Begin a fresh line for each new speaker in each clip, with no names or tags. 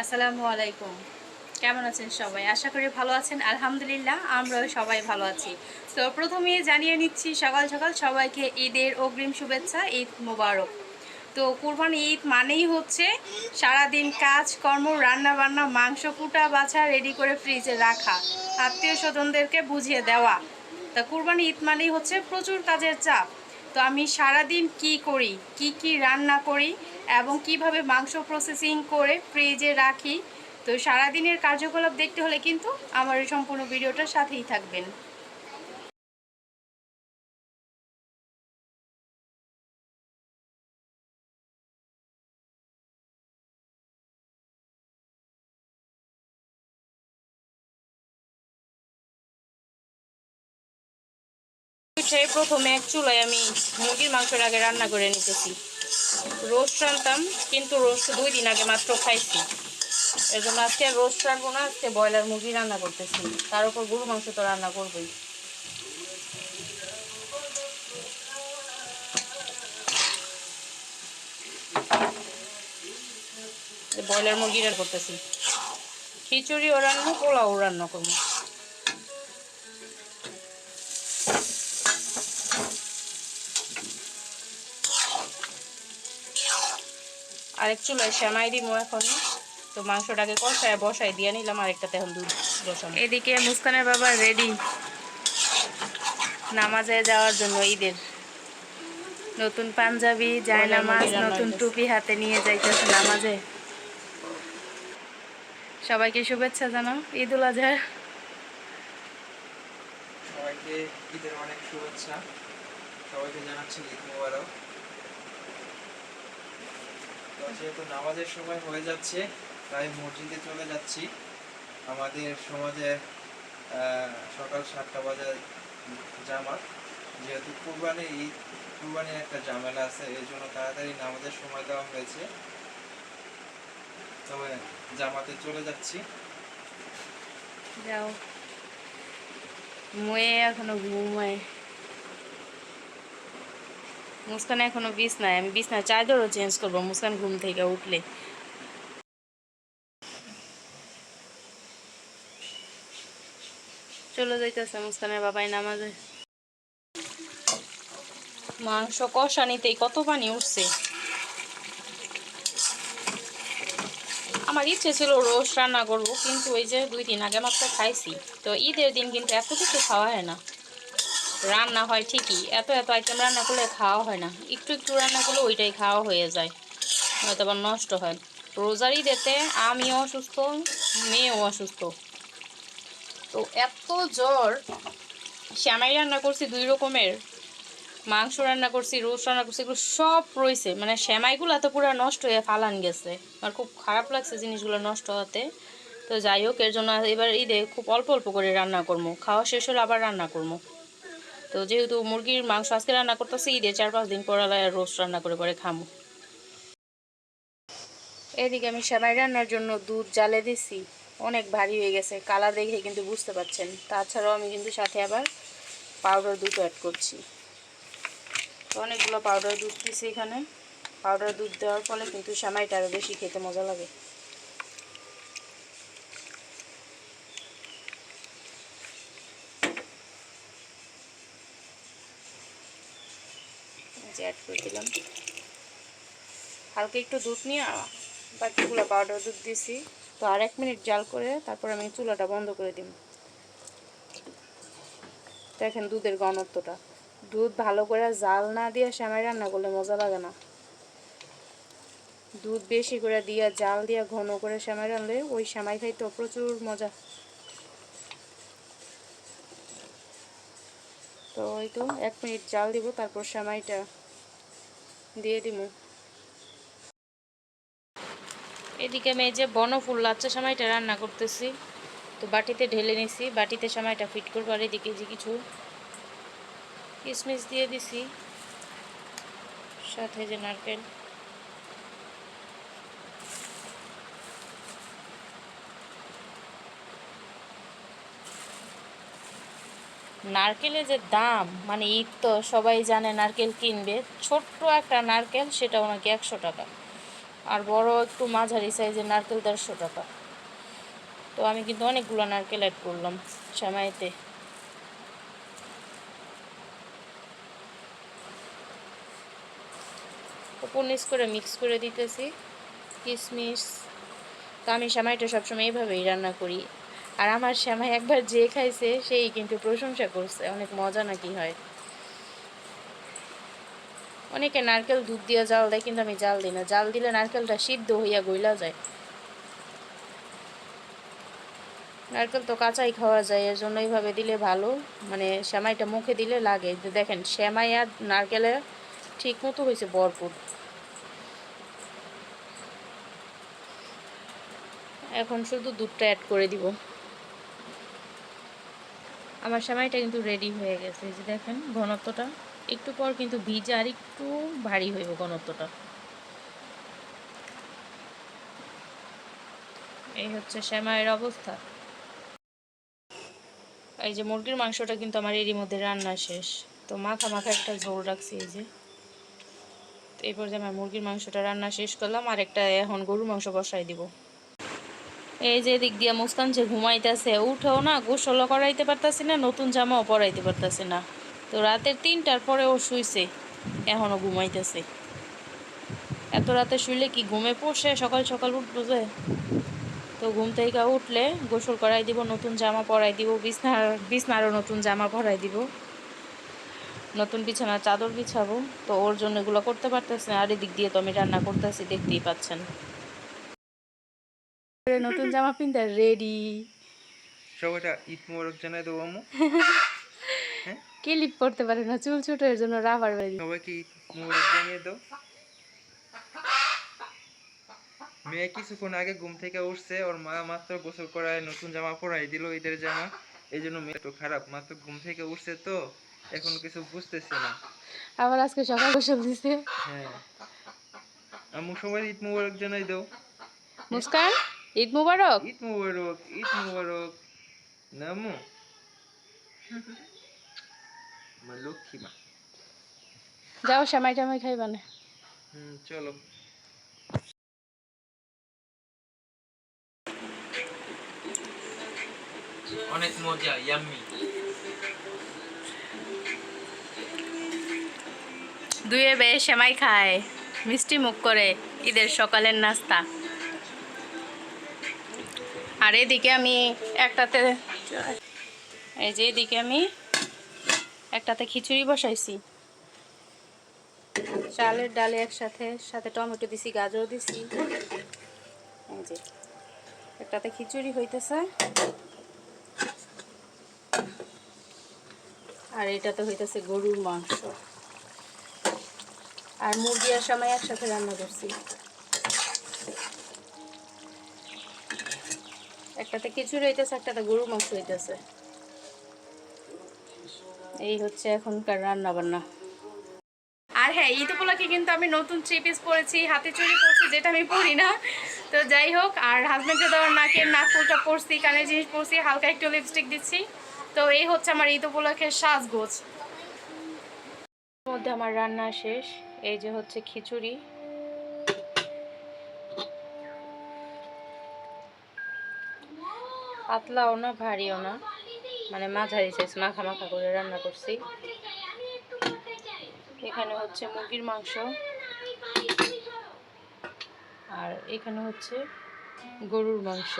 আসসালামু আলাইকুম। কেমন আছেন সবাই? আশা করি ভালো আছেন। আলহামদুলিল্লাহ, আমরাও সবাই ভালো আছি। তো প্রথমে জানিয়ে নিচ্ছি, সকাল সকাল সবাইকে ঈদের অগ্রিম শুভেচ্ছা, ঈদ মোবারক। তো কুরবানি ঈদ মানেই হচ্ছে সারাদিন কাজ কর্ম রান্না বান্না মাংস কুটা, বাছা রেডি করে ফ্রিজে রাখা, আত্মীয় স্বজনদেরকে বুঝিয়ে দেওয়া। তা কুরবানি ঈদ মানেই হচ্ছে প্রচুর কাজের চাপ। তো আমি সারাদিন কি করি, কি কি রান্না করি এবং কীভাবে মাংস প্রসেসিং করে ফ্রিজে রাখি। তো সারাদিনের কার্যকলাপ দেখতে হলে কিন্তু আমার এই সম্পূর্ণ ভিডিওটার সাথেই থাকবেন। সেই প্রথমে এক চুলায় আমি মুরগির আগে রান্না করে নিতেছি। রোস্ট রান্তাম কিন্তু রোস্ট দুই দিন আগে মাত্র খাইছি। এর জন্য আজকে আর রোস্ট রাখব না, আজকে ব্রয়লার মুরগি রান্না করতেছি। তার উপর গরু মাংস তো রান্না করবোই। ব্রয়লার মুরগি রান্না করতেছি। খিচুড়িও রান্না পোলাও রান্না করব। আরেক চুলায় শ্যামাই দিব এখন। তো মাংসটাকে কষায় বসাই দিয়ে নিলাম আরেকটাতে এখন দুধ বসানো এদিকে মুস্কানের বাবা রেডি নামাজে যাওয়ার জন্য ঈদের। নতুন পাঞ্জাবি জায়নামাজ নতুন টুপি হাতে নিয়ে যাইতেছে নামাজে। সবাইকে শুভেচ্ছা জানাও ঈদ উল আজহার।
সবাইকে ঈদের অনেক শুভেচ্ছা। সবাইকে জানাচ্ছি ঈদ মোবারক। যেহেতু নামাজের সময় হয়ে যাচ্ছে, তাই মসজিদে চলে যাচ্ছি। আমাদের সমাজে সকাল সাতটা বাজে জামাত। যেহেতু কুরবানি ঈদ, কুরবানির একটা ঝামেলা আছে, এই জন্য তাড়াতাড়ি নামাজের সময় দেওয়া হয়েছে। তবে জামাতে চলে যাচ্ছি।
যাও। মুয়ে এখনও ঘুমায়। মুস্কান এখনও বিছনায়। আমি বিছনায় চাদরও চেঞ্জ করব। মুস্কান ঘুম থেকে উঠলে। চলে যাইতেছে মুস্কানের বাবাই নামাজে। মাংস কষা নিতেই কত পানি উঠছে। আমার ইচ্ছে ছিল রোজ রান্না করব, কিন্তু ওই যে দুই দিন আগে মাত্র খাইছি। তো ঈদের দিন কিন্তু এত কিছু খাওয়া হয় না। রান্না হয় ঠিকই। এত এত আইটেম রান্না করলে খাওয়া হয় না। একটু একটু রান্না করলে ওইটাই খাওয়া হয়ে যায়। হয়তো আবার নষ্ট হয়। রোজার ঈদেতে আমিও অসুস্থ, মেয়েও অসুস্থ। তো এত জ্বর, শ্যামাই রান্না করছি দুই রকমের। মাংস রান্না করছি রোস্ট রান্না করছি, এগুলো সব রয়েছে। মানে শ্যামাইগুলো তো পুরো নষ্ট হয়ে ফালান গেছে। আমার খুব খারাপ লাগছে জিনিসগুলো নষ্ট হতে। তো যাই হোক, এর জন্য এবার ঈদে খুব অল্প অল্প করে রান্না করব। খাওয়া শেষ হলে আবার রান্না করব। তো যেহেতু মুরগির মাংস আজকে রান্না করতেছি, ঈদে চার পাঁচ দিন পর রোস্ট রান্না করে পরে খামো। এদিকে আমি সেমাই রান্নার জন্য দুধ জালে দিছি। অনেক ভারী হয়ে গেছে, কালার দেখে কিন্তু বুঝতে পারছেন। তাছাড়াও আমি কিন্তু সাথে আবার পাউডার দুধ অ্যাড করছি। তো অনেকগুলো পাউডার দুধ দিছি এখানে। পাউডার দুধ দেওয়ার ফলে কিন্তু সেমাইটা আরও বেশি খেতে মজা লাগে। যে অ্যাড করে দিলাম। হালকা একটু দুধ নিয়ে বাকিগুলো পাউডার দুধ দিছি। তো আর এক মিনিট জাল করে তারপর আমি চুলাটা বন্ধ করে দিব দেখেন দুধের ঘনত্বটা। দুধ ভালো করে জাল না দিয়ে সেমাই রান্না করলে মজা লাগে না। দুধ বেশি করে দিয়ে, জাল দিয়ে ঘন করে সেমাই রান্নলে ওই সেমাই খাইতে প্রচুর মজা। তো ওই তো এক মিনিট জাল দিব, তারপর সেমাইটা দিয়ে দিব এদিকে আমি এই যে বনফুল লাচ্চা সময়টা রান্না করতেছি, তো বাটিতে ঢেলে নিছি, বাটিতে সময়টা ফিট করব, আর এদিকে যে কিছু কিশমিশ দিয়ে দিছি, সাথে যে নারকেল। নারকেলের যে দাম মানে ঈদ তো সবাই জানে নারকেল কিনবে, ছোট্ট একটা নারকেল সেটা ওনাকে একশো টাকা। আর বড় একটু মাঝারি সাইজের নারকেল দেড়শো টাকা। তো আমি কিন্তু অনেকগুলো নারকেল অ্যাড করলাম সেমাইতে। উপর নিচ করে মিক্স করে দিতেছি, কিশমিশ। তো আমি সেমাইটা সবসময় এইভাবেই রান্না করি। আর আমার সেমাই একবার যে খাইছে, সেই কিন্তু প্রশংসা করছে। অনেক মজা নাকি হয়। অনেকে নারকেল দুধ দিয়ে জাল দেয়, কিন্তু আমি জাল দিই না। জাল দিলে নারকেলটা সিদ্ধ হইয়া গইলা যায়। নারকেল তো কাঁচাই খাওয়া যায় এর জন্য এইভাবে দিলে ভালো। মানে শ্যামাইটা মুখে দিলে লাগে। দেখেন শ্যামাই আর নারকেলে ঠিক মতো হয়েছে ভরপুর। এখন শুধু দুধটা অ্যাড করে দিব। আমার সেমাইটা কিন্তু রেডি হয়ে গেছে। এই যে দেখেন, ঘনত্বটা একটু পর কিন্তু ভিজে আর একটু ভারী হইব ঘনত্বটা। এই হচ্ছে সেমাইয়ের অবস্থা। এই যে মুরগির মাংসটা কিন্তু আমার এরই মধ্যে রান্না শেষ। তো মাথা মাখা একটা ঝোল রাখছি এই যে। তো এই পর্যায়ে আমার মুরগির মাংসটা রান্না শেষ করলাম আর একটা এখন গরুর মাংস বসাই দিব। এই যে দিক দিয়ে মুস্কান যে ঘুমাইতেছে, উঠেও না গোসলও করাইতে পারতাছি না, নতুন জামাও পরাইতে পারতাছি না। তো রাতের তিনটার পরে ও শুইছে এখনও ঘুমাইতেছে। এত রাতে শুইলে কি ঘুমে পড়ছে? সকাল সকাল উঠবো যে। তো ঘুম থেকে উঠলে গোসল করাই দিব, নতুন জামা পরাই দিব, বিছনার, বিছনারও নতুন জামা পরাই দিব। নতুন বিছানার চাদর বিছাবো। তো ওর জন্য এগুলো করতে পারতেছি আর এদিক দিয়ে তো আমি রান্না করতেছি, দেখতেই পাচ্ছেন। নতুন জামা পিনতে রেডি
সবাইটা ঈদ মোবারক জানাই দেবো আম্মু।
ক্লিপ করতে পারে না? চুল ছোট এর জন্য রাবার বাড়ি
সবাইকে ঈদ মোবারক জানিয়ে দাও। মেয়ে কিছুক্ষণ আগে ঘুম থেকে উঠছে ওর মা মাত্র গোসল করায় নতুন জামা পরাই দিল ঈদের জামা। এই জন্য মেয়ে একটু খারাপ মাত্র ঘুম থেকে উঠছে তো এখন কিছু বুঝতেছে না।
আবার আজকে সকাল গোসল দিছে।
হ্যাঁ। আম্মু সবাই ঈদ মোবারক জানাই দাও।
মুস্কান? ঈদ মুবারক।
ঈদ মোবারক ঈদ মোবারক। না আম্মু আমার লক্ষ্মী মা।
যাও সেমাই টামাই খাইবা না
হুম চলো। অনেক মজা ইয়াম্মি।
দুয়ে বেয়ে সেমাই খায় মিষ্টি মুখ করে ঈদের সকালের নাস্তা। আর এদিকে আমি একটাতে, এই যে এদিকে আমি একটাতে খিচুড়ি বসাইছি। চালের ডালে একসাথে, সাথে টমেটো দিছি গাজর দিছি। এই যে, একটাতে খিচুড়ি হইতেছে। আর এটাতে হইতেছে গরুর মাংস। আর মুরগি আর সময় একসাথে রান্না করছি। একটাতে খিচুড়ি হইতেছে একটাতে গরু মাংস হইতেছে এই হচ্ছে এখনকার রান্না বান্না আর হ্যাঁ ঈদ উপলক্ষে কিন্তু আমি নতুন থ্রি পিস পরেছি, হাতে চুরি পরছি, যেটা আমি পরি না। তো যাই হোক, আর হাজবেন্ডকে দেওয়ার নাকের নাক ফুলটা পরছি, কানের জিনিস পরছি, হালকা একটু লিপস্টিক দিচ্ছি। তো এই হচ্ছে আমার ঈদ উপলক্ষের সাজগোজ। মধ্যে আমার রান্না শেষ, এই যে হচ্ছে খিচুড়ি। পাতলাও না ভারীও না। মানে মাঝারি সাইজ মাখা মাখা করে রান্না করছি। এখানে হচ্ছে মুরগির মাংস। আর এখানে হচ্ছে গরুর মাংস।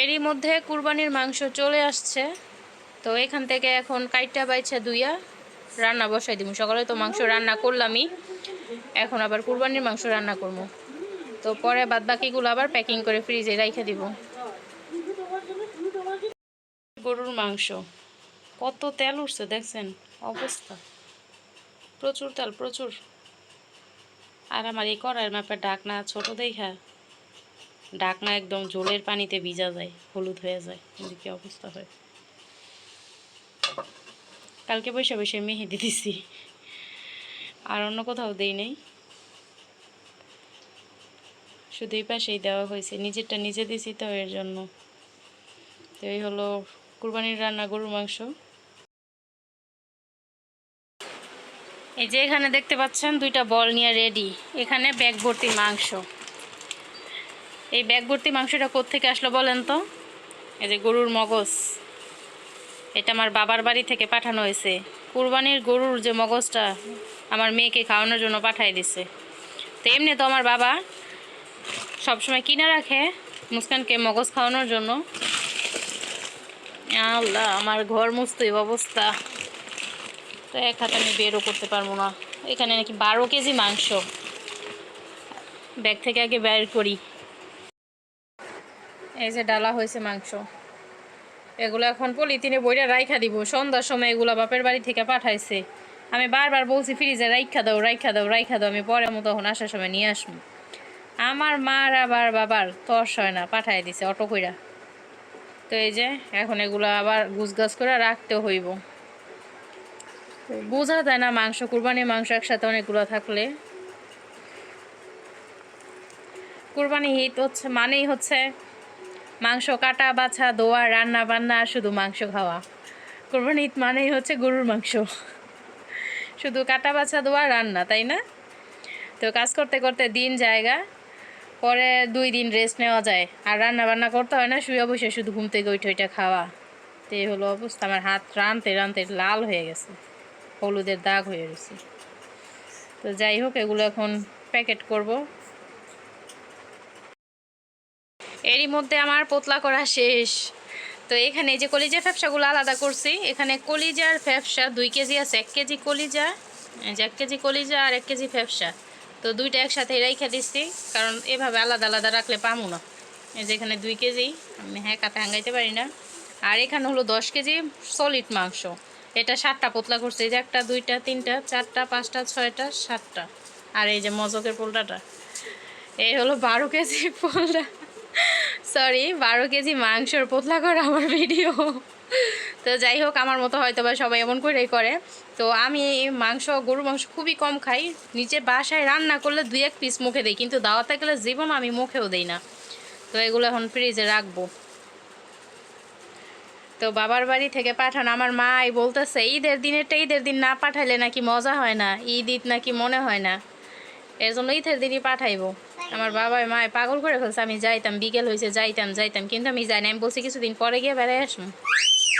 এরই মধ্যে কুরবানির মাংস চলে আসছে। তো এখান থেকে এখন কাইটা বাইছে দুইয়া রান্না বসাই দিব সকালে তো মাংস রান্না করলামই। এখন আবার কুরবানির মাংস রান্না করব তো পরে বাদ বাকিগুলো আবার প্যাকিং করে ফ্রিজে রেখে দিব। গরুর মাংস। কত তেল উঠছে দেখছেন? অবস্থা। প্রচুর তেল, প্রচুর। আর আমার এই কড়াইয়ের মাপে ডাকনা ছোট দেখা। ডাকনা একদম জলের পানিতে ভিজা যায়, হলুদ হয়ে যায়। কিন্তু কি অবস্থা হয়? কালকে বসে বসে মেহেদি দিছি। আর অন্য কোথাও দেই নেই। শুধু এই পাশেই দেওয়া হয়েছে। নিজেরটা নিজে দিছি তো এর জন্য। তো এই হলো কুরবানির রান্না গরুর মাংস। এই যে এখানে দেখতে পাচ্ছেন, দুইটা বল নিয়ে রেডি এখানে ব্যাগ ভর্তি মাংস। এই ব্যাগ ভর্তি মাংসটা কোত্থেকে আসলো বলেন তো? এই যে গরুর মগজ। এটা আমার বাবার বাড়ি থেকে পাঠানো হয়েছে। কুরবানির গরুর যে মগজটা আমার মেয়েকে খাওয়ানোর জন্য পাঠাই দিছে। তো এমনি তো আমার বাবা সবসময় কিনে রাখে মুস্কানকে মগজ খাওয়ানোর জন্য। আল্লাহ, আমার ঘর মুস্তই অবস্থা। তো এক হাতে আমি বেরও করতে পারব না। এখানে নাকি বারো কেজি মাংস। ব্যাগ থেকে আগে বের করি। এই যে ডালা হয়েছে মাংস। এগুলো এখন পলিথিনে বইটা রাইখা দিব। সন্ধ্যার সময় এগুলো বাপের বাড়ি থেকে পাঠাইছে। আমি বারবার বলছি, ফ্রিজে রাইখা দাও রাইখা দাও রাইখা দাও। আমি পরে মতো এখন আসার সময় নিয়ে আসব। আমার মার আবার বাবার তর্স হয় না পাঠাই দিছে অটো কইরা। তো এই যে, এখন এগুলো আবার গুছগাছ করে রাখতে হইব। বোঝা যায় না মাংস, কুরবানির মাংস একসাথে অনেকগুলো থাকলে। কুরবানি ঈদ হচ্ছে, মানেই হচ্ছে মাংস কাটা, বাছা, দোয়া, রান্না বান্না, শুধু মাংস খাওয়া। কুরবানি ঈদ মানেই হচ্ছে গরুর মাংস। শুধু কাটা, বাছা, দোয়া, রান্না, তাই না? তো কাজ করতে করতে দিন জায়গা। পরে দুই দিন রেস্ট নেওয়া যায়। আর রান্না বান্না করতে হয় না, শুয়ে বসে শুধু ঘুম থেকে ওইটা ওইটা খাওয়া। তো এই হলো অবস্থা, আমার হাত রানতে রানতে লাল হয়ে গেছে, হলুদের দাগ হয়ে গেছে। তো যাই হোক, এগুলো এখন প্যাকেট করব। এরই মধ্যে আমার পোতলা করা শেষ। তো এখানে যে কলিজা ফ্যাপসাগুলো আলাদা করছি। এখানে কলিজার ফ্যাপসা দুই কেজি আছে, এক কেজি কলিজা এক কেজি কলিজা আর এক কেজি ফ্যাপসা। তো দুইটা একসাথে রাইখা দিচ্ছি কারণ এভাবে আলাদা আলাদা রাখলে পামু না। এই যে এখানে দুই কেজি, আমি হ্যাঁ কাতে হাঙ্গাইতে পারি না। আর এখানে হলো দশ কেজি সলিড মাংস। এটা সাতটা পোতলা করছে, এই যে একটা, দুইটা, তিনটা, চারটা, পাঁচটা, ছয়টা, সাতটা। আর এই যে মজকের পোলটাটা, এই হলো বারো কেজি পোলটা। সরি বারো কেজি মাংসর পোতলা করা আমার ভিডিও তো যাই হোক, আমার মতো হয়তো বা সবাই এমন করেই করে। তো আমি মাংস গরু মাংস খুবই কম খাই। নিজে বাসায় রান্না করলে দুই এক পিস মুখে দিই, কিন্তু দাওয়াতে গেলে জীবন আমি মুখেও দিই না। তো এগুলো এখন ফ্রিজে রাখব। তো বাবার বাড়ি থেকে পাঠানো, আমার মাই বলতেছে, ঈদের দিনেরটা ঈদের দিন না পাঠাইলে নাকি মজা হয় না, ঈদ ঈদ নাকি মনে হয় না। এর জন্য ঈদের দিনই পাঠাইবো। আমার বাবা মায় পাগল করে ফেলছে, আমি যাইতাম, বিকেল হয়েছে যাইতাম যাইতাম, কিন্তু আমি যাই না আমি বলছি কিছুদিন পরে গিয়ে বেড়াই আসব।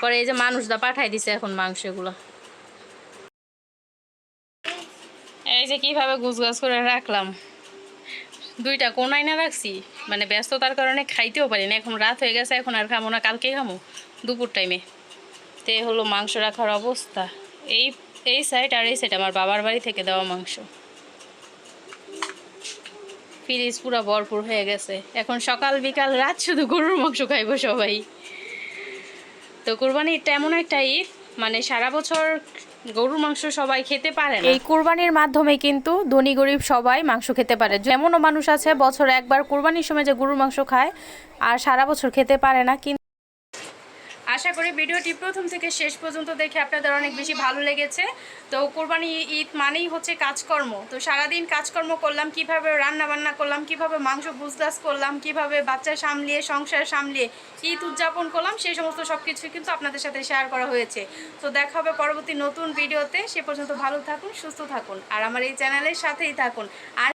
পরে এই যে মানুষদা পাঠাই দিছে এখন মাংসগুলো। এই যে কীভাবে গুছগাছ করে রাখলাম। দুইটা কোনায় না রাখছি মানে ব্যস্ততার কারণে খাইতেও পারি না। এখন রাত হয়ে গেছে, এখন আর খামো না, কালকেই খামো, দুপুর টাইমে তে হলো মাংস রাখার অবস্থা। এই এই সাইড আর এই সাইড আমার বাবার বাড়ি থেকে দেওয়া মাংস। ফ্রিজ পুরো ভরপুর হয়ে গেছে। এখন সকাল বিকাল রাত শুধু গরুর মাংস খাইবো সবাই। তো কোরবানি ঈদটা এমন একটা ঈদ মানে সারা বছর গরুর মাংস সবাই খেতে পারে
এই কোরবানির মাধ্যমে কিন্তু ধনী গরিব সবাই মাংস খেতে পারে। যেমনও মানুষ আছে, বছর একবার কোরবানির সময় যে গরুর মাংস খায়, আর সারা বছর খেতে পারে না, কিন্তু
আশা করি ভিডিওটি প্রথম থেকে শেষ পর্যন্ত দেখে আপনাদের অনেক বেশি ভালো লেগেছে। তো কোরবানি ঈদ মানেই হচ্ছে কাজকর্ম। তো সারাদিন কাজকর্ম করলাম, কীভাবে রান্না বান্না করলাম, কীভাবে মাংস গুজগাছ করলাম, কীভাবে বাচ্চা সামলিয়ে, সংসার সামলিয়ে ঈদ উদযাপন করলাম, সেই সমস্ত সব কিছু কিন্তু আপনাদের সাথে শেয়ার করা হয়েছে। তো দেখা হবে পরবর্তী নতুন ভিডিওতে। সে পর্যন্ত ভালো থাকুন, সুস্থ থাকুন। আর আমার এই চ্যানেলের সাথেই থাকুন। আর